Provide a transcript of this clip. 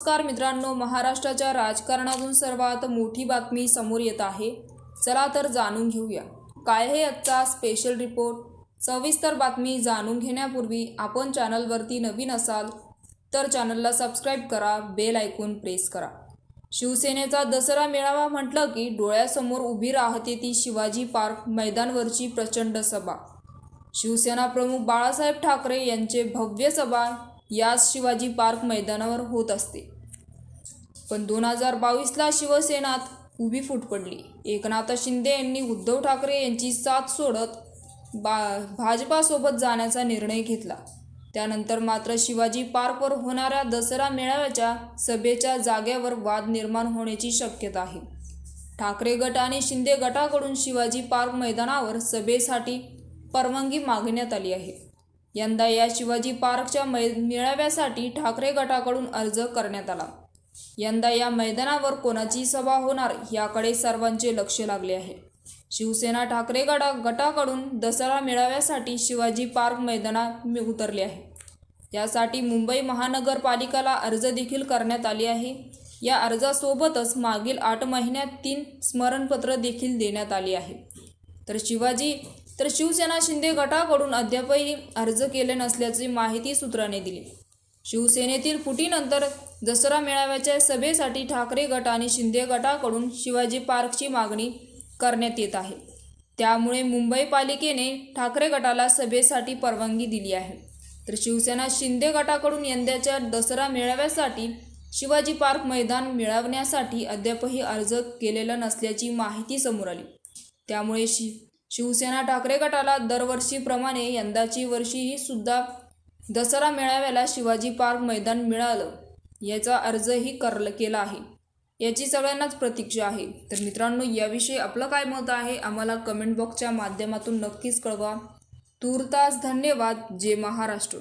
नमस्कार मित्रांनो महाराष्ट्राच्या राजकारणातून सर्वात मोठी बातमी समोर येत आहे. चला तर जाणून घेऊया. काय हे आजचा स्पेशल रिपोर्ट सविस्तर बातमी जाणून घेण्यापूर्वी आपण चॅनलवरती नवीन असाल तर चॅनलला सबस्क्राईब करा बेल ऐकून प्रेस करा. शिवसेनेचा दसरा मेळावा म्हटलं की डोळ्यासमोर उभी राहते ती शिवाजी पार्क मैदानवरची प्रचंड सभा. शिवसेना प्रमुख बाळासाहेब ठाकरे यांचे भव्य सभा याच शिवाजी पार्क मैदानावर होत असते. पण दोन हजार बावीसला शिवसेनात उभी फूट पडली. एकनाथ शिंदे यांनी उद्धव ठाकरे यांची साथ सोडत बा भाजपासोबत जाण्याचा निर्णय घेतला. त्यानंतर मात्र शिवाजी पार्कवर होणाऱ्या दसरा मेळाव्याच्या सभेच्या जागेवर वाद निर्माण होण्याची शक्यता आहे. ठाकरे गट आणि शिंदे गटाकडून शिवाजी पार्क मैदानावर सभेसाठी परवानगी मागण्यात आली आहे. यंदा या शिवाजी पार्कच्या मै मेळाव्यासाठी ठाकरे गटाकडून अर्ज करण्यात आला. यंदा या मैदानावर कोणाची सभा होणार याकडे सर्वांचे लक्ष लागले आहे. शिवसेना ठाकरे गटा गटाकडून दसरा मेळाव्यासाठी शिवाजी पार्क मैदानात उतरले आहे. यासाठी मुंबई महानगरपालिकेला अर्ज देखील करण्यात आले आहे. या अर्जासोबतच मागील आठ महिन्यात तीन स्मरणपत्र देखील देण्यात आली आहे. तर शिवाजी तर शिवसेना शिंदे गटाकडून अद्यापही अर्ज केले नसल्याची माहिती सूत्राने दिली. शिवसेनेतील फुटीनंतर दसरा मेळाव्याच्या सभेसाठी ठाकरे गट आणि शिंदे गटाकडून शिवाजी पार्कची मागणी करण्यात येत आहे. त्यामुळे मुंबई पालिकेने ठाकरे गटाला सभेसाठी परवानगी दिली आहे. तर शिवसेना शिंदे गटाकडून यंदाच्या दसरा मेळाव्यासाठी शिवाजी पार्क मैदान मिळवण्यासाठी अद्यापही अर्ज केलेला नसल्याची माहिती समोर आली. त्यामुळे शि शिवसेना ठाकरे गटाला दरवर्षीप्रमाणे यंदाची वर्षीही सुद्धा दसरा मेळाव्याला शिवाजी पार्क मैदान मिळालं. याचा अर्जही कर केला आहे. याची सगळ्यांनाच प्रतीक्षा आहे. तर मित्रांनो याविषयी आपलं काय मत आहे आम्हाला कमेंट बॉक्सच्या माध्यमातून नक्कीच कळवा. तूर्तास धन्यवाद. जय महाराष्ट्र.